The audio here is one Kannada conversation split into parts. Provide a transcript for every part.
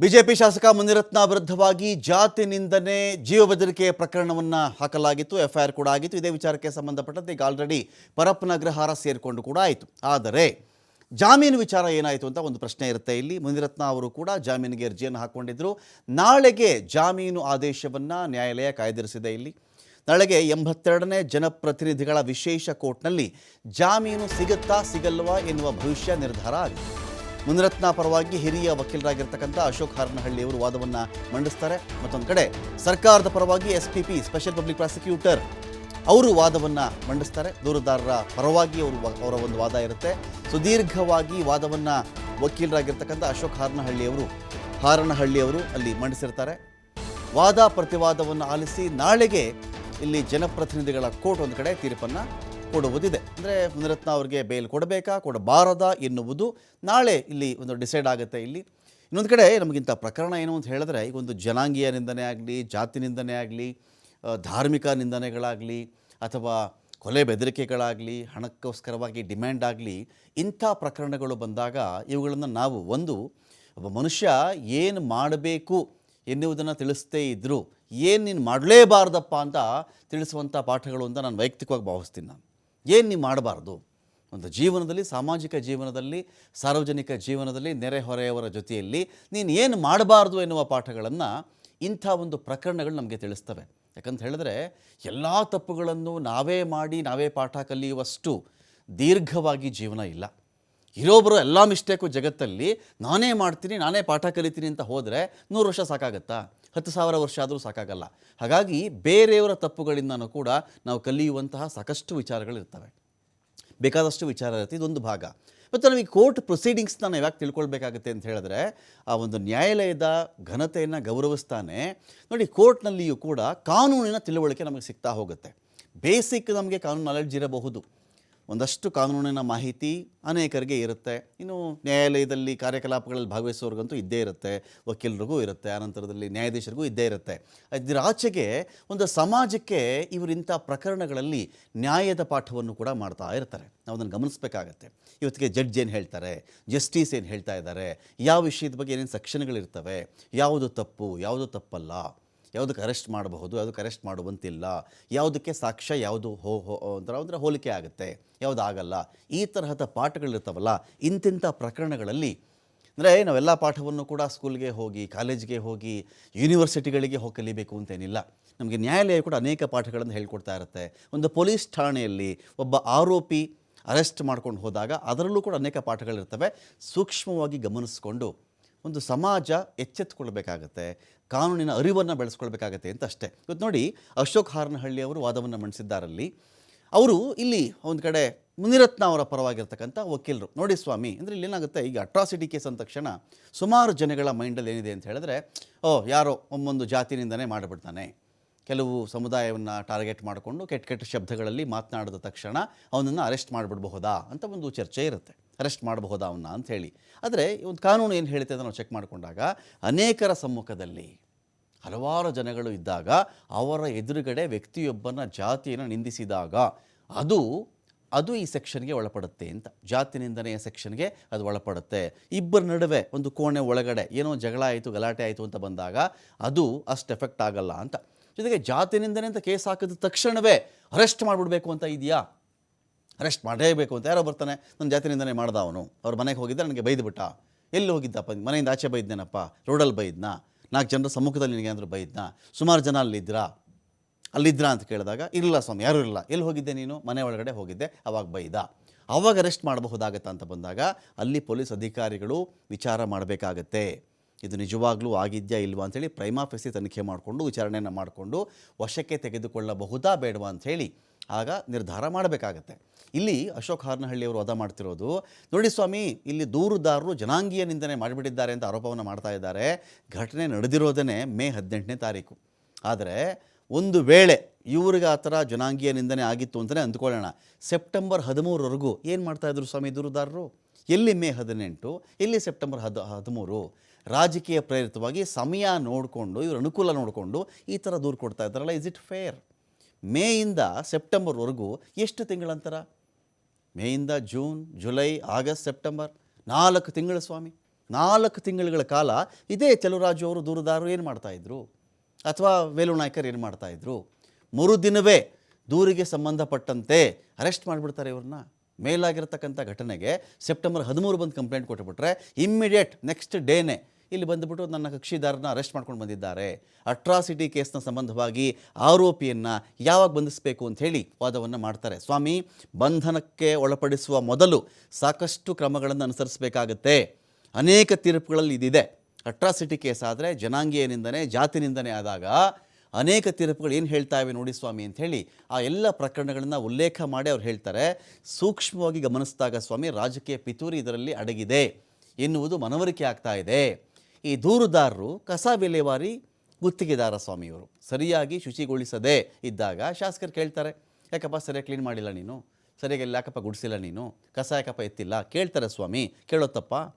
ಬಿಜೆಪಿ ಶಾಸಕ ಮುನಿರತ್ನ ವಿರುದ್ಧವಾಗಿ ಜಾತಿ ನಿಂದನೆ ಜೀವ ಬೆದರಿಕೆ ಪ್ರಕರಣವನ್ನು ಹಾಕಲಾಗಿತ್ತು, ಎಫ್ಐಆರ್ ಕೂಡ ಆಗಿತ್ತು. ಇದೇ ವಿಚಾರಕ್ಕೆ ಸಂಬಂಧಪಟ್ಟಂತೆ ಈಗ ಆಲ್ರೆಡಿ ಪರಪ್ಪನ ಅಗ್ರಹಾರ ಸೇರಿಕೊಂಡು ಕೂಡ ಆಯಿತು. ಆದರೆ ಜಾಮೀನು ವಿಚಾರ ಏನಾಯಿತು ಅಂತ ಒಂದು ಪ್ರಶ್ನೆ ಇರುತ್ತೆ. ಇಲ್ಲಿ ಮುನಿರತ್ನ ಅವರು ಕೂಡ ಜಾಮೀನಿಗೆ ಅರ್ಜಿಯನ್ನು ಹಾಕ್ಕೊಂಡಿದ್ದರು ನಾಳೆಗೆ ಜಾಮೀನು ಆದೇಶವನ್ನು ನ್ಯಾಯಾಲಯ ಕಾಯ್ದಿರಿಸಿದೆ ಇಲ್ಲಿ. ನಾಳೆಗೆ ಎಂಬತ್ತೆರಡನೇ ಜನಪ್ರತಿನಿಧಿಗಳ ವಿಶೇಷ ಕೋರ್ಟ್ನಲ್ಲಿ ಜಾಮೀನು ಸಿಗುತ್ತಾ ಸಿಗಲ್ವಾ ಎನ್ನುವ ಭವಿಷ್ಯ ನಿರ್ಧಾರ ಆಗಿದೆ. ಮುನಿರತ್ನ ಪರವಾಗಿ ಹಿರಿಯ ವಕೀಲರಾಗಿರ್ತಕ್ಕಂಥ ಅಶೋಕ್ ಹಾರನಹಳ್ಳಿ ಅವರು ವಾದವನ್ನು ಮಂಡಿಸ್ತಾರೆ. ಮತ್ತೊಂದು ಕಡೆ ಸರ್ಕಾರದ ಪರವಾಗಿ S P P special public prosecutor ಅವರು ವಾದವನ್ನು ಮಂಡಿಸ್ತಾರೆ. ದೂರುದಾರರ ಪರವಾಗಿ ಅವರು ಅವರ ಒಂದು ವಾದ ಇರುತ್ತೆ. ಸುದೀರ್ಘವಾಗಿ ವಾದವನ್ನು ವಕೀಲರಾಗಿರ್ತಕ್ಕಂಥ ಅಶೋಕ್ ಹಾರನಹಳ್ಳಿ ಅವರು ಹಾರನಹಳ್ಳಿ ಅವರು ಅಲ್ಲಿ ಮಂಡಿಸಿರ್ತಾರೆ. ವಾದ ಪ್ರತಿವಾದವನ್ನು ಆಲಿಸಿ ನಾಳೆಗೆ ಇಲ್ಲಿ ಜನಪ್ರತಿನಿಧಿಗಳ ಕೋರ್ಟ್ ಒಂದು ಕಡೆ ತೀರ್ಪನ್ನು ಕೊಡುವುದಿದೆ. ಅಂದರೆ ಮುನಿರತ್ನ ಅವರಿಗೆ ಬೇಲ್ ಕೊಡಬೇಕಾ, ಕೊಡಬಾರದಾ ಎನ್ನುವುದು ನಾಳೆ ಇಲ್ಲಿ ಒಂದು ಡಿಸೈಡ್ ಆಗುತ್ತೆ ಇಲ್ಲಿ. ಇನ್ನೊಂದು ಕಡೆ ನಮಗಿಂತ ಪ್ರಕರಣ ಏನು ಅಂತ ಹೇಳಿದ್ರೆ, ಈಗ ಒಂದು ಜನಾಂಗೀಯ ನಿಂದನೆ ಆಗಲಿ ಜಾತಿ ನಿಂದನೆ ಆಗಲಿ ಧಾರ್ಮಿಕ ನಿಂದನೆಗಳಾಗಲಿ, ಅಥವಾ ಕೊಲೆ ಬೆದರಿಕೆಗಳಾಗಲಿ, ಹಣಕ್ಕೋಸ್ಕರವಾಗಿ ಡಿಮ್ಯಾಂಡ್ ಆಗಲಿ, ಇಂಥ ಪ್ರಕರಣಗಳು ಬಂದಾಗ ಇವುಗಳನ್ನು ನಾವು ಒಂದು ಒಬ್ಬ ಮನುಷ್ಯ ಏನು ಮಾಡಬೇಕು ಎನ್ನುವುದನ್ನು ತಿಳಿಸ್ತೇ ಇದ್ದರು ಏನು ನೀನು ಮಾಡಲೇಬಾರ್ದಪ್ಪ ಅಂತ ತಿಳಿಸುವಂಥ ಪಾಠಗಳು ಅಂತ ನಾನು ವೈಯಕ್ತಿಕವಾಗಿ ಭಾವಿಸ್ತೀನಿ ನಾನು. ಏನು ನೀವು ಮಾಡಬಾರ್ದು? ಒಂದು ಜೀವನದಲ್ಲಿ, ಸಾಮಾಜಿಕ ಜೀವನದಲ್ಲಿ, ಸಾರ್ವಜನಿಕ ಜೀವನದಲ್ಲಿ ನೆರೆಹೊರೆಯವರ ಜೊತೆಯಲ್ಲಿ ನೀನು ಏನು ಮಾಡಬಾರ್ದು ಎನ್ನುವ ಪಾಠಗಳನ್ನು ಇಂಥ ಒಂದು ಪ್ರಕರಣಗಳು ನಮಗೆ ತಿಳಿಸ್ತವೆ. ಯಾಕಂತ ಹೇಳಿದ್ರೆ, ಎಲ್ಲ ತಪ್ಪುಗಳನ್ನು ನಾವೇ ಮಾಡಿ, ನಾವೇ ಪಾಠ ಕಲಿಯುವಷ್ಟು ದೀರ್ಘವಾಗಿ ಜೀವನ ಇಲ್ಲ. ಇರೋಬ್ಬರು ಎಲ್ಲ ಮಿಸ್ಟೇಕು ಜಗತ್ತಲ್ಲಿ ನಾನೇ ಮಾಡ್ತೀನಿ, ನಾನೇ ಪಾಠ ಕಲಿತೀನಿ ಅಂತ ಹೋದರೆ ನೂರು ವರ್ಷ ಸಾಕಾಗತ್ತಾ? ಹತ್ತು ಸಾವಿರ ವರ್ಷ ಆದರೂ ಸಾಕಾಗಲ್ಲ. ಹಾಗಾಗಿ ಬೇರೆಯವರ ತಪ್ಪುಗಳಿಂದನೂ ಕೂಡ ನಾವು ಕಲಿಯುವಂತಹ ಸಾಕಷ್ಟು ವಿಚಾರಗಳಿರ್ತವೆ. ಬೇಕಾದಷ್ಟು ವಿಚಾರ ಇರುತ್ತೆ, ಇದೊಂದು ಭಾಗ. ಮತ್ತು ನಮಗೆ ಕೋರ್ಟ್ ಪ್ರೊಸೀಡಿಂಗ್ಸ್ನ ನಾವು ಯಾಕೆ ತಿಳ್ಕೊಳ್ಬೇಕಾಗುತ್ತೆ ಅಂತ ಹೇಳಿದ್ರೆ, ಆ ಒಂದು ನ್ಯಾಯಾಲಯದ ಘನತೆಯನ್ನು ಗೌರವಿಸ್ತಾನೆ, ನೋಡಿ ಕೋರ್ಟ್ನಲ್ಲಿಯೂ ಕೂಡ ಕಾನೂನಿನ ತಿಳುವಳಿಕೆ ನಮಗೆ ಸಿಗ್ತಾ ಹೋಗುತ್ತೆ. ಬೇಸಿಕ್ ನಮಗೆ ಕಾನೂನು ನಾಲೆಡ್ಜ್ ಇರಬಹುದು. ಒಂದಷ್ಟು ಕಾನೂನಿನ ಮಾಹಿತಿ ಅನೇಕರಿಗೆ ಇರುತ್ತೆ. ಇನ್ನು ನ್ಯಾಯಾಲಯದಲ್ಲಿ ಕಾರ್ಯಕಲಾಪಗಳಲ್ಲಿ ಭಾಗವಹಿಸೋರ್ಗಂತೂ ಇದ್ದೇ ಇರುತ್ತೆ, ವಕೀಲರಿಗೂ ಇರುತ್ತೆ ಆನಂತರದಲ್ಲಿ ನ್ಯಾಯಾಧೀಶರಿಗೂ ಇದ್ದೇ ಇರುತ್ತೆ. ಇದರ ಆಚೆಗೆ ಒಂದು ಸಮಾಜಕ್ಕೆ ಇವರಿಂಥ ಪ್ರಕರಣಗಳಲ್ಲಿ ನ್ಯಾಯದ ಪಾಠವನ್ನು ಕೂಡ ಮಾಡ್ತಾ ಇರ್ತಾರೆ. ನಾವು ಅದನ್ನು ಗಮನಿಸಬೇಕಾಗತ್ತೆ. ಇವತ್ತಿಗೆ ಜಡ್ಜ್ ಏನು ಹೇಳ್ತಾರೆ, ಜಸ್ಟಿಸ್ ಏನು ಹೇಳ್ತಾ ಇದ್ದಾರೆ, ಯಾವ ವಿಷಯದ ಬಗ್ಗೆ ಏನೇನು ಸೆಕ್ಷನ್ಗಳಿರ್ತವೆ, ಯಾವುದು ತಪ್ಪು, ಯಾವುದು ತಪ್ಪಲ್ಲ ಯಾವುದಕ್ಕೆ ಅರೆಸ್ಟ್ ಮಾಡಬಹುದು, ಯಾವುದಕ್ಕೆ ಅರೆಸ್ಟ್ ಮಾಡುವಂತಿಲ್ಲ, ಯಾವುದಕ್ಕೆ ಸಾಕ್ಷ್ಯ ಯಾವುದು, ಹೋ ಹೋ ಒಂಥರ ಒಂಥರ ಹೋಲಿಕೆ ಆಗುತ್ತೆ. ಯಾವುದಾಗಲ್ಲ. ಈ ತರಹದ ಪಾಠಗಳಿರ್ತಾವಲ್ಲ, ಇಂತಿಂಥ ಪ್ರಕರಣಗಳಲ್ಲಿ, ಅಂದರೆ ನಾವೆಲ್ಲ ಪಾಠವನ್ನು ಕೂಡ ಸ್ಕೂಲ್ಗೆ ಹೋಗಿ, ಕಾಲೇಜ್ಗೆ ಹೋಗಿ, ಯೂನಿವರ್ಸಿಟಿಗಳಿಗೆ ಹೋಗಿ ಕಲಿಬೇಕು ಅಂತೇನಿಲ್ಲ. ನಮಗೆ ನ್ಯಾಯಾಲಯ ಕೂಡ ಅನೇಕ ಪಾಠಗಳನ್ನು ಹೇಳ್ಕೊಡ್ತಾ ಇರುತ್ತೆ. ಒಂದು ಪೊಲೀಸ್ ಠಾಣೆಯಲ್ಲಿ ಒಬ್ಬ ಆರೋಪಿ ಅರೆಸ್ಟ್ ಮಾಡ್ಕೊಂಡು ಹೋದಾಗ ಅದರಲ್ಲೂ ಕೂಡ ಅನೇಕ ಪಾಠಗಳಿರ್ತವೆ. ಸೂಕ್ಷ್ಮವಾಗಿ ಗಮನಿಸ್ಕೊಂಡು ಒಂದು ಸಮಾಜ ಎಚ್ಚೆತ್ತುಕೊಳ್ಬೇಕಾಗತ್ತೆ, ಕಾನೂನಿನ ಅರಿವನ್ನು ಬೆಳೆಸ್ಕೊಳ್ಬೇಕಾಗತ್ತೆ ಅಂತ ಅಷ್ಟೇ. ಇವತ್ತು ನೋಡಿ ಅಶೋಕ್ ಹಾರನಹಳ್ಳಿ ಅವರು ವಾದವನ್ನು ಮಂಡಿಸಿದ್ದಾರಲ್ಲಿ, ಅವರು ಇಲ್ಲಿ ಒಂದು ಕಡೆ ಮುನಿರತ್ನ ಅವರ ಪರವಾಗಿರ್ತಕ್ಕಂಥ ವಕೀಲರು. ನೋಡಿ ಸ್ವಾಮಿ, ಅಂದರೆ ಇಲ್ಲಿ ಏನಾಗುತ್ತೆ, ಈಗ ಅಟ್ರಾಸಿಟಿ ಕೇಸ್ ಅಂದ ತಕ್ಷಣ ಸುಮಾರು ಜನಗಳ ಮೈಂಡಲ್ಲಿ ಏನಿದೆ ಅಂತ ಹೇಳಿದ್ರೆ, ಓ, ಯಾರೋ ಒಮ್ಮೊಂದು ಜಾತಿನಿಂದನೇ ಮಾಡಿಬಿಡ್ತಾನೆ. ಕೆಲವು ಸಮುದಾಯವನ್ನು ಟಾರ್ಗೆಟ್ ಮಾಡಿಕೊಂಡು ಕೆಟ್ಟ ಕೆಟ್ಟ ಶಬ್ದಗಳಲ್ಲಿ ಮಾತನಾಡಿದ ತಕ್ಷಣ ಅವನನ್ನು ಅರೆಸ್ಟ್ ಮಾಡಿಬಿಡ್ಬಹುದಾ ಅಂತ ಒಂದು ಚರ್ಚೆ ಇರುತ್ತೆ. ಅರೆಸ್ಟ್ ಮಾಡಬಹುದಾ ಅವನ್ನ ಅಂತ ಹೇಳಿ. ಆದರೆ ಒಂದು ಕಾನೂನು ಏನು ಹೇಳುತ್ತೆ ಅಂತ ನಾವು ಚೆಕ್ ಮಾಡಿಕೊಂಡಾಗ, ಅನೇಕರ ಸಮ್ಮುಖದಲ್ಲಿ ಹಲವಾರು ಜನಗಳು ಇದ್ದಾಗ ಅವರ ಎದುರುಗಡೆ ವ್ಯಕ್ತಿಯೊಬ್ಬನ ಜಾತಿಯನ್ನು ನಿಂದಿಸಿದಾಗ ಅದು ಅದು ಈ ಸೆಕ್ಷನ್ಗೆ ಒಳಪಡುತ್ತೆ ಅಂತ. ಜಾತಿ ನಿಂದನೆಯ ಸೆಕ್ಷನ್ಗೆ ಅದು ಒಳಪಡುತ್ತೆ. ಇಬ್ಬರ ನಡುವೆ ಒಂದು ಕೋಣೆ ಒಳಗಡೆ ಏನೋ ಜಗಳ ಆಯಿತು, ಗಲಾಟೆ ಆಯಿತು ಅಂತ ಬಂದಾಗ ಅದು ಅಷ್ಟು ಎಫೆಕ್ಟ್ ಆಗಲ್ಲ ಅಂತ. ಜೊತೆಗೆ ಜಾತಿ ನಿಂದನೆ ಅಂತ ಕೇಸ್ ಹಾಕಿದ ತಕ್ಷಣವೇ ಅರೆಸ್ಟ್ ಮಾಡಿಬಿಡ್ಬೇಕು ಅಂತ ಇದೆಯಾ? ಅರೆಸ್ಟ್ ಮಾಡಲೇಬೇಕು ಅಂತ ಯಾರೋ ಬರ್ತಾನೆ, ನನ್ನ ಜಾತಿನಿಂದನೇ ಮಾಡ್ದ ಅವನು. ಅವ್ರ ಮನೆಗೆ ಹೋಗಿದ್ದೆ ನನಗೆ ಬೈದ್ಬಿಟ್ಟ ಎಲ್ಲಿ ಹೋಗಿದ್ದಪ್ಪ? ಮನೆಯಿಂದ ಆಚೆ ಬೈದ್ನೇನಪ್ಪ? ರೋಡಲ್ಲಿ ಬೈದ್ನ? ನಾಲ್ಕು ಜನರ ಸಮ್ಮುಖದಲ್ಲಿ ನಿನಗೆ ಅಂದ್ರೆ ಬೈದ್ನ? ಸುಮಾರು ಜನ ಅಲ್ಲಿದ್ರಾ? ಅಲ್ಲಿದ್ರಾ ಅಂತ ಕೇಳಿದಾಗ, ಇಲ್ಲ ಸ್ವಾಮಿ, ಯಾರೂ ಇಲ್ಲ. ಎಲ್ಲಿ ಹೋಗಿದ್ದೆ ನೀನು? ಮನೆ ಒಳಗಡೆ ಹೋಗಿದ್ದೆ, ಅವಾಗ ಬೈದ. ಅವಾಗ ಅರೆಸ್ಟ್ ಮಾಡಬಹುದಾಗತ್ತಾ? ಅಂತ ಬಂದಾಗ, ಅಲ್ಲಿ ಪೊಲೀಸ್ ಅಧಿಕಾರಿಗಳು ವಿಚಾರ ಮಾಡಬೇಕಾಗತ್ತೆ. ಇದು ನಿಜವಾಗ್ಲೂ ಆಗಿದೆಯಾ ಇಲ್ವಾ ಅಂಥೇಳಿ ಪ್ರೈಮಾಫೆಸಿ ತನಿಖೆ ಮಾಡಿಕೊಂಡು, ವಿಚಾರಣೆಯನ್ನು ಮಾಡಿಕೊಂಡು, ವಶಕ್ಕೆ ತೆಗೆದುಕೊಳ್ಳಬಹುದಾ ಬೇಡವಾ ಅಂಥೇಳಿ ಆಗ ನಿರ್ಧಾರ ಮಾಡಬೇಕಾಗತ್ತೆ. ಇಲ್ಲಿ ಅಶೋಕ್ ಹಾರ್ನಹಳ್ಳಿಯವರು ವಾದ ಮಾಡ್ತಿರೋದು, ನೋಡಿ ಸ್ವಾಮಿ, ಇಲ್ಲಿ ದೂರುದಾರರು ಜನಾಂಗೀಯ ನಿಂದನೆ ಮಾಡಿಬಿಟ್ಟಿದ್ದಾರೆ ಅಂತ ಆರೋಪವನ್ನು ಮಾಡ್ತಾ ಇದ್ದಾರೆ. ಘಟನೆ ನಡೆದಿರೋದೇ ಮೇ ಹದಿನೆಂಟನೇ ತಾರೀಕು. ಆದರೆ ಒಂದು ವೇಳೆ ಇವ್ರಿಗೆ ಆ ಥರ ಜನಾಂಗೀಯ ನಿಂದನೆ ಆಗಿತ್ತು ಅಂತಲೇ ಅಂದ್ಕೊಳ್ಳೋಣ. ಸೆಪ್ಟೆಂಬರ್ ಹದಿಮೂರವರೆಗೂ ಏನು ಮಾಡ್ತಾಯಿದ್ರು ಸ್ವಾಮಿ ದೂರುದಾರರು? ಎಲ್ಲಿ ಮೇ ಹದಿನೆಂಟು, ಎಲ್ಲಿ ಸೆಪ್ಟೆಂಬರ್ ಹದ್, ಹದಿಮೂರು? ರಾಜಕೀಯ ಪ್ರೇರಿತವಾಗಿ ಸಮಯ ನೋಡಿಕೊಂಡು, ಇವ್ರ ಅನುಕೂಲ ನೋಡಿಕೊಂಡು ಈ ಥರ ದೂರು ಕೊಡ್ತಾ ಇದ್ದಾರಲ್ಲ ಇಸ್ ಇಟ್ ಫೇರ್ ಮೇಯಿಂದ ಸೆಪ್ಟೆಂಬರ್ವರೆಗೂ ಎಷ್ಟು ತಿಂಗಳಂತರ ಮೇಯಿಂದ ಜೂನ್, ಜುಲೈ, ಆಗಸ್ಟ್, ಸೆಪ್ಟೆಂಬರ್ ನಾಲ್ಕು ತಿಂಗಳ ಸ್ವಾಮಿ. ನಾಲ್ಕು ತಿಂಗಳುಗಳ ಕಾಲ ಇದೇ ಚಲುರಾಜು ಅವರು ದೂರದಾರರು ಏನು ಮಾಡ್ತಾಯಿದ್ರು ಅಥವಾ ವೇಲು ನಾಯ್ಕರು ಏನು ಮಾಡ್ತಾಯಿದ್ರು ಮೂರು ದಿನವೇ ದೂರಿಗೆ ಸಂಬಂಧಪಟ್ಟಂತೆ ಅರೆಸ್ಟ್ ಮಾಡಿಬಿಡ್ತಾರೆ ಇವ್ರನ್ನ. ಮೇಲಾಗಿರ್ತಕ್ಕಂಥ ಘಟನೆಗೆ ಸೆಪ್ಟೆಂಬರ್ ಹದಿಮೂರು ಬಂದು ಕಂಪ್ಲೇಂಟ್ ಕೊಟ್ಟುಬಿಟ್ರೆ ಇಮ್ಮಿಡಿಯೇಟ್ ನೆಕ್ಸ್ಟ್ ಡೇನೇ ಇಲ್ಲಿ ಬಂದುಬಿಟ್ಟು ನನ್ನ ಕಕ್ಷಿದಾರನ ಅರೆಸ್ಟ್ ಮಾಡ್ಕೊಂಡು ಬಂದಿದ್ದಾರೆ. ಅಟ್ರಾಸಿಟಿ ಕೇಸ್ನ ಸಂಬಂಧವಾಗಿ ಆರೋಪಿಯನ್ನು ಯಾವಾಗ ಬಂಧಿಸಬೇಕು ಅಂತ ಹೇಳಿ ವಾದವನ್ನು ಮಾಡ್ತಾರೆ. ಸ್ವಾಮಿ, ಬಂಧನಕ್ಕೆ ಒಳಪಡಿಸುವ ಮೊದಲು ಸಾಕಷ್ಟು ಕ್ರಮಗಳನ್ನು ಅನುಸರಿಸಬೇಕಾಗತ್ತೆ. ಅನೇಕ ತೀರ್ಪುಗಳಲ್ಲಿ ಇದಿದೆ. ಅಟ್ರಾಸಿಟಿ ಕೇಸ್ ಆದರೆ ಜನಾಂಗೀಯ ನಿಂದನೆ ಜಾತಿ ನಿಂದನೆ ಆದಾಗ ಅನೇಕ ತೀರ್ಪುಗಳು ಏನು ಹೇಳ್ತಾ ಇವೆ ನೋಡಿ ಸ್ವಾಮಿ ಅಂಥೇಳಿ ಆ ಎಲ್ಲ ಪ್ರಕರಣಗಳನ್ನು ಉಲ್ಲೇಖ ಮಾಡಿ ಅವ್ರು ಹೇಳ್ತಾರೆ. ಸೂಕ್ಷ್ಮವಾಗಿ ಗಮನಿಸಿದಾಗ ಸ್ವಾಮಿ, ರಾಜಕೀಯ ಪಿತೂರಿ ಇದರಲ್ಲಿ ಅಡಗಿದೆ ಎನ್ನುವುದು ಮನವರಿಕೆ ಆಗ್ತಾ ಇದೆ. ಈ ದೂರುದಾರರು ಕಸ ವಿಲೇವಾರಿ ಗುತ್ತಿಗೆದಾರ ಸ್ವಾಮಿಯವರು. ಸರಿಯಾಗಿ ಶುಚಿಗೊಳಿಸದೇ ಇದ್ದಾಗ ಶಾಸಕರು ಕೇಳ್ತಾರೆ, ಯಾಕಪ್ಪ ಸರಿಯಾಗಿ ಕ್ಲೀನ್ ಮಾಡಿಲ್ಲ ನೀನು? ಸರಿಯಾಗಿ ಯಾಕಪ್ಪ ಗುಡಿಸಿಲ್ಲ ನೀನು? ಕಸ ಯಾಕಪ್ಪ ಎತ್ತಿಲ್ಲ? ಕೇಳ್ತಾರೆ ಸ್ವಾಮಿ. ಕೇಳೋತ್ತಪ್ಪ. ತಪ್ಪ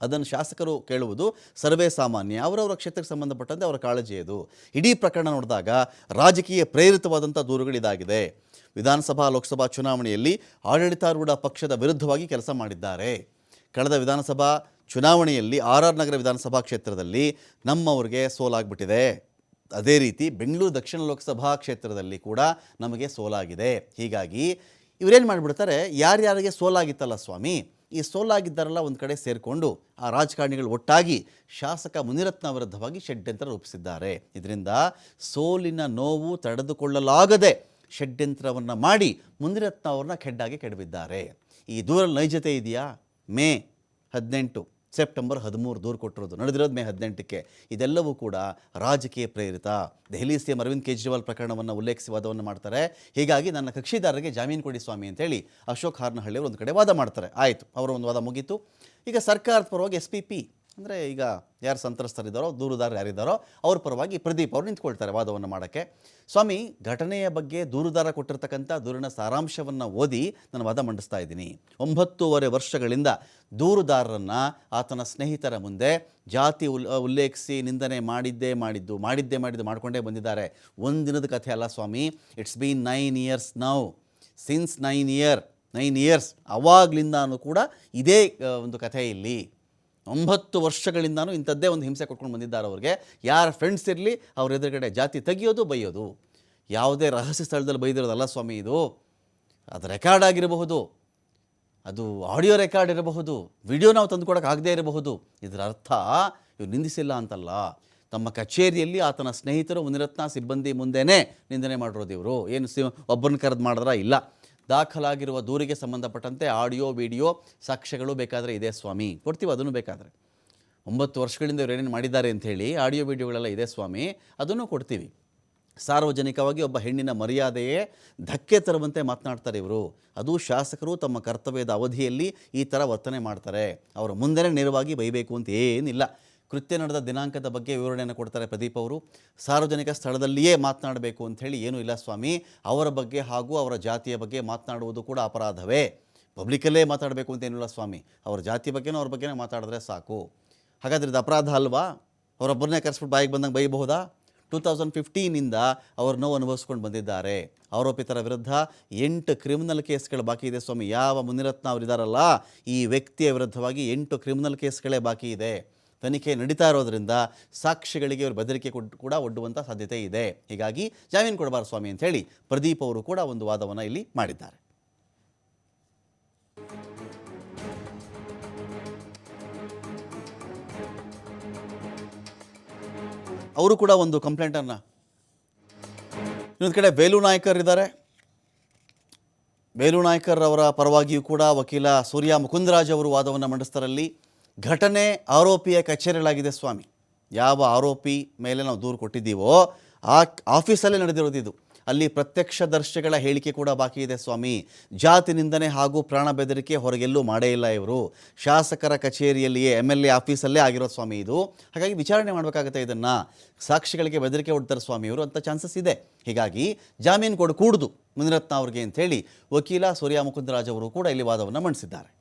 ಅದನ್ನು ಶಾಸಕರು ಕೇಳುವುದು ಸರ್ವೇ ಸಾಮಾನ್ಯ, ಅವರವರ ಕ್ಷೇತ್ರಕ್ಕೆ ಸಂಬಂಧಪಟ್ಟಂತೆ ಅವರ ಕಾಳಜಿ ಅದು. ಇಡೀ ಪ್ರಕರಣ ನೋಡಿದಾಗ ರಾಜಕೀಯ ಪ್ರೇರಿತವಾದಂಥ ದೂರುಗಳಿದಾಗಿದೆ. ವಿಧಾನಸಭಾ, ಲೋಕಸಭಾ ಚುನಾವಣೆಯಲ್ಲಿ ಆಡಳಿತಾರೂಢ ಪಕ್ಷದ ವಿರುದ್ಧವಾಗಿ ಕೆಲಸ ಮಾಡಿದ್ದಾರೆ. ಕಳೆದ ವಿಧಾನಸಭಾ ಚುನಾವಣೆಯಲ್ಲಿ ಆರ್ ಆರ್ ನಗರ ವಿಧಾನಸಭಾ ಕ್ಷೇತ್ರದಲ್ಲಿ ನಮ್ಮವ್ರಿಗೆ ಸೋಲಾಗ್ಬಿಟ್ಟಿದೆ. ಅದೇ ರೀತಿ ಬೆಂಗಳೂರು ದಕ್ಷಿಣ ಲೋಕಸಭಾ ಕ್ಷೇತ್ರದಲ್ಲಿ ಕೂಡ ನಮಗೆ ಸೋಲಾಗಿದೆ. ಹೀಗಾಗಿ ಇವರೇನು ಮಾಡಿಬಿಡ್ತಾರೆ? ಯಾರ್ಯಾರಿಗೆ ಸೋಲಾಗಿತ್ತಲ್ಲ ಸ್ವಾಮಿ? ಈ ಸೋಲಾಗಿದ್ದಾರಲ್ಲ ಒಂದು ಕಡೆ ಸೇರಿಕೊಂಡು ಆ ರಾಜಕಾರಣಿಗಳು ಒಟ್ಟಾಗಿ ಶಾಸಕ ಮುನಿರತ್ನ ವಿರುದ್ಧವಾಗಿ ಷಡ್ಯಂತ್ರ ರೂಪಿಸಿದ್ದಾರೆ. ಇದರಿಂದ ಸೋಲಿನ ನೋವು ತಡೆದುಕೊಳ್ಳಲಾಗದೆ ಷಡ್ಯಂತ್ರವನ್ನು ಮಾಡಿ ಮುನಿರತ್ನ ಅವ್ರನ್ನ ಕೆಡ್ಡಾಗಿ ಕೆಡವಿದ್ದಾರೆ. ಈ ದೂರ ನೈಜತೆ ಇದೆಯಾ? ಮೇ ಹದಿನೆಂಟು. ಸೆಪ್ಟೆಂಬರ್ ಹದಿಮೂರು ದೂರು ಕೊಟ್ಟಿರೋದು, ನಡೆದಿರೋದು ಮೇ ಹದಿನೆಂಟಕ್ಕೆ. ಇದೆಲ್ಲವೂ ಕೂಡ ರಾಜಕೀಯ ಪ್ರೇರಿತ. ದೆಹಲಿ ಸಿ ಎಂ ಅರವಿಂದ್ ಕೇಜ್ರಿವಾಲ್ ಪ್ರಕರಣವನ್ನು ಉಲ್ಲೇಖಿಸಿ ವಾದವನ್ನು ಮಾಡ್ತಾರೆ. ಹೀಗಾಗಿ ನನ್ನ ಕಕ್ಷಿದಾರರಿಗೆ ಜಾಮೀನು ಕೊಡಿ ಸ್ವಾಮಿ ಅಂತೇಳಿ ಅಶೋಕ್ ಹಾರ್ನಹಳ್ಳಿ ಅವರು ಒಂದು ಕಡೆ ವಾದ ಮಾಡ್ತಾರೆ. ಆಯಿತು, ಅವರ ಒಂದು ವಾದ ಮುಗೀತು. ಈಗ ಸರ್ಕಾರದ ಪರವಾಗಿ ಎಸ್ ಪಿ ಪಿ ಅಂದರೆ ಈಗ ಯಾರು ಸಂತ್ರಸ್ತರಿದ್ದಾರೋ, ದೂರುದಾರರು ಯಾರಿದ್ದಾರೋ, ಅವ್ರ ಪರವಾಗಿ ಪ್ರದೀಪ್ ಅವರು ನಿಂತ್ಕೊಳ್ತಾರೆ ವಾದವನ್ನು ಮಾಡೋಕ್ಕೆ. ಸ್ವಾಮಿ, ಘಟನೆಯ ಬಗ್ಗೆ ದೂರುದಾರ ಕೊಟ್ಟಿರ್ತಕ್ಕಂಥ ದೂರಿನ ಸಾರಾಂಶವನ್ನು ಓದಿ ನಾನು ವಾದ ಮಂಡಿಸ್ತಾ ಇದ್ದೀನಿ. ಒಂಬತ್ತೂವರೆ ವರ್ಷಗಳಿಂದ ದೂರುದಾರರನ್ನು ಆತನ ಸ್ನೇಹಿತರ ಮುಂದೆ ಜಾತಿ ಉಲ್, ಉಲ್ಲೇಖಿಸಿ ನಿಂದನೆ ಮಾಡಿದ್ದೇ ಮಾಡಿದ್ದು ಮಾಡಿದ್ದೇ ಮಾಡಿದ್ದು ಮಾಡಿಕೊಂಡೇ ಬಂದಿದ್ದಾರೆ. ಒಂದು ದಿನದ ಕಥೆ ಅಲ್ಲ ಸ್ವಾಮಿ it's been nine years now since nine year nine years ಅವಾಗಲಿಂದಾನು ಕೂಡ ಇದೇ ಒಂದು ಕಥೆ ಇಲ್ಲಿ ಒಂಬತ್ತು ವರ್ಷಗಳಿಂದನೂ ಇಂಥದ್ದೇ ಒಂದು ಹಿಂಸೆ ಕೊಟ್ಕೊಂಡು ಬಂದಿದ್ದಾರೆ ಅವ್ರಿಗೆ. ಯಾರ ಫ್ರೆಂಡ್ಸ್ ಇರಲಿ, ಅವ್ರ ಎದುರುಗಡೆ ಜಾತಿ ತೆಗಿಯೋದು, ಬೈಯೋದು. ಯಾವುದೇ ರಹಸ್ಯ ಸ್ಥಳದಲ್ಲಿ ಬೈದಿರೋದಲ್ಲ ಸ್ವಾಮಿ ಇದು. ಅದು ರೆಕಾರ್ಡ್ ಆಗಿರಬಹುದು. ಅದು ಆಡಿಯೋ ರೆಕಾರ್ಡ್ ಇರಬಹುದು. ವಿಡಿಯೋ ನಾವು ತಂದುಕೊಡಕ್ಕೆ ಆಗದೇ ಇರಬಹುದು. ಇದರ ಅರ್ಥ, ಇವ್ರು ನಿಂದಿಸಿಲ್ಲ ಅಂತಲ್ಲ. ತಮ್ಮ ಕಚೇರಿಯಲ್ಲಿ ಆತನ ಸ್ನೇಹಿತರು ಮುನಿರತ್ನ ಸಿಬ್ಬಂದಿ ಮುಂದೆನೇ ನಿಂದನೆ ಮಾಡಿರೋದು ಇವರು. ಏನು ಸಿ, ಒಬ್ಬರನ್ನ ಕರೆದು ಮಾಡಿದ್ರ? ಇಲ್ಲ. ದಾಖಲಾಗಿರುವ ದೂರಿಗೆ ಸಂಬಂಧಪಟ್ಟಂತೆ ಆಡಿಯೋ, ವಿಡಿಯೋ ಸಾಕ್ಷ್ಯಗಳು ಬೇಕಾದರೆ ಇದೆ ಸ್ವಾಮಿ. ಕೊಡ್ತೀವಿ, ಅದನ್ನು ಬೇಕಾದರೆ. ಒಂಬತ್ತು ವರ್ಷಗಳಿಂದ ಇವರು ಏನೇನು ಮಾಡಿದ್ದಾರೆ ಅಂಥೇಳಿ ಆಡಿಯೋ, ವಿಡಿಯೋಗಳೆಲ್ಲ ಇದೆ ಸ್ವಾಮಿ, ಅದನ್ನು ಕೊಡ್ತೀವಿ. ಸಾರ್ವಜನಿಕವಾಗಿ ಒಬ್ಬ ಹೆಣ್ಣಿನ ಮರ್ಯಾದೆಯೇ ಧಕ್ಕೆ ತರುವಂತೆ ಮಾತನಾಡ್ತಾರೆ ಇವರು. ಅದು ಶಾಸಕರು ತಮ್ಮ ಕರ್ತವ್ಯದ ಅವಧಿಯಲ್ಲಿ ಈ ಥರ ವರ್ತನೆ ಮಾಡ್ತಾರೆ. ಅವರ ಮುಂದೆನೇ ನೇರವಾಗಿ ಬೈಬೇಕು ಅಂತ ಏನಿಲ್ಲ. ಕೃತ್ಯ ನಡೆದ ದಿನಾಂಕದ ಬಗ್ಗೆ ವಿವರಣೆಯನ್ನು ಕೊಡ್ತಾರೆ ಪ್ರದೀಪ್ ಅವರು. ಸಾರ್ವಜನಿಕ ಸ್ಥಳದಲ್ಲಿಯೇ ಮಾತನಾಡಬೇಕು ಅಂಥೇಳಿ ಏನೂ ಇಲ್ಲ ಸ್ವಾಮಿ. ಅವರ ಬಗ್ಗೆ ಹಾಗೂ ಅವರ ಜಾತಿಯ ಬಗ್ಗೆ ಮಾತನಾಡುವುದು ಕೂಡ ಅಪರಾಧವೇ. ಪಬ್ಲಿಕಲ್ಲೇ ಮಾತಾಡಬೇಕು ಅಂತ ಏನಿಲ್ಲ ಸ್ವಾಮಿ. ಅವರ ಜಾತಿ ಬಗ್ಗೆನೂ ಅವ್ರ ಬಗ್ಗೆನೇ ಮಾತಾಡಿದ್ರೆ ಸಾಕು. ಹಾಗಾದ್ರೆ ಇದು ಅಪರಾಧ ಅಲ್ವಾ? ಅವರೊಬ್ಬರನ್ನೇ ಕರೆಸ್ಬಿಟ್ಟು ಬಾಯಿಗೆ ಬಂದಂಗೆ ಬೈಬಹುದಾ ಟೂ ತೌಸಂಡ್ ಫಿಫ್ಟೀನಿಂದ ಅವರು ನೋವು ಅನುಭವಿಸ್ಕೊಂಡು ಬಂದಿದ್ದಾರೆ. ಆರೋಪಿತರ ವಿರುದ್ಧ ಎಂಟು ಕ್ರಿಮಿನಲ್ ಕೇಸ್ಗಳು ಬಾಕಿ ಇದೆ ಸ್ವಾಮಿ. ಯಾವ ಮುನಿರತ್ನ ಅವರಿದ್ದಾರಲ್ಲ ಈ ವ್ಯಕ್ತಿಯ ವಿರುದ್ಧವಾಗಿ ಎಂಟು ಕ್ರಿಮಿನಲ್ ಕೇಸ್ಗಳೇ ಬಾಕಿ ಇದೆ. ತನಿಖೆ ನಡೀತಾ ಇರೋದ್ರಿಂದ ಸಾಕ್ಷಿಗಳಿಗೆ ಇವರು ಬೆದರಿಕೆ ಕೊಡ್- ಒಡ್ಡುವಂಥ ಸಾಧ್ಯತೆ ಇದೆ. ಹೀಗಾಗಿ ಜಾಮೀನು ಕೊಡಬಾರ ಸ್ವಾಮಿ ಅಂತ ಪ್ರದೀಪ್ ಅವರು ಕೂಡ ಒಂದು ವಾದವನ್ನು ಇಲ್ಲಿ ಮಾಡಿದ್ದಾರೆ. ಅವರು ಕೂಡ ಒಂದು ಕಂಪ್ಲೇಂಟನ್ನು ಇನ್ನೊಂದು ಕಡೆ ಬೇಲು ನಾಯ್ಕರ್ ಇದ್ದಾರೆ. ಬೇಲು ನಾಯ್ಕರ್ ಅವರ ಪರವಾಗಿಯೂ ಕೂಡ ವಕೀಲ ಸೂರ್ಯ ಮುಕುಂದರಾಜ್ ಅವರು ವಾದವನ್ನು ಮಂಡಿಸ್ತಾರಲ್ಲಿ. ಘಟನೆ ಆರೋಪಿಯ ಕಚೇರಿಯಲ್ಲಾಗಿದೆ ಸ್ವಾಮಿ. ಯಾವ ಆರೋಪಿ ಮೇಲೆ ನಾವು ದೂರು ಕೊಟ್ಟಿದ್ದೀವೋ, ಆ ಆಫೀಸಲ್ಲೇ ನಡೆದಿರೋದಿದು ಅಲ್ಲಿ ಅಲ್ಲಿ ಪ್ರತ್ಯಕ್ಷದರ್ಶಿಗಳ ಹೇಳಿಕೆ ಕೂಡ ಬಾಕಿ ಇದೆ ಸ್ವಾಮಿ. ಜಾತಿ ನಿಂದನೆ ಹಾಗೂ ಪ್ರಾಣ ಬೆದರಿಕೆ ಹೊರಗೆಲ್ಲೂ ಮಾಡೇ ಇಲ್ಲ ಇವರು. ಶಾಸಕರ ಕಚೇರಿಯಲ್ಲಿಯೇ ಎಂ ಎಲ್ ಎ ಆಫೀಸಲ್ಲೇ ಆಗಿರೋದು ಸ್ವಾಮಿ ಇದು. ಹಾಗಾಗಿ ವಿಚಾರಣೆ ಮಾಡಬೇಕಾಗುತ್ತೆ ಇದನ್ನು. ಸಾಕ್ಷಿಗಳಿಗೆ ಬೆದರಿಕೆ ಹೊಡ್ತಾರೆ ಸ್ವಾಮಿ ಇವರು, ಅಂತ ಚಾನ್ಸಸ್ ಇದೆ. ಹೀಗಾಗಿ ಜಾಮೀನು ಕೊಡು ಕೂಡುದು. ಮುನಿರತ್ನ ಅವ್ರಿಗೆ ಅಂಥೇಳಿ ವಕೀಲ ಸೂರ್ಯ ಮುಕುಂದರಾಜ್ ಅವರು ಕೂಡ ಇಲ್ಲಿ ವಾದವನ್ನು ಮಂಡಿಸಿದ್ದಾರೆ.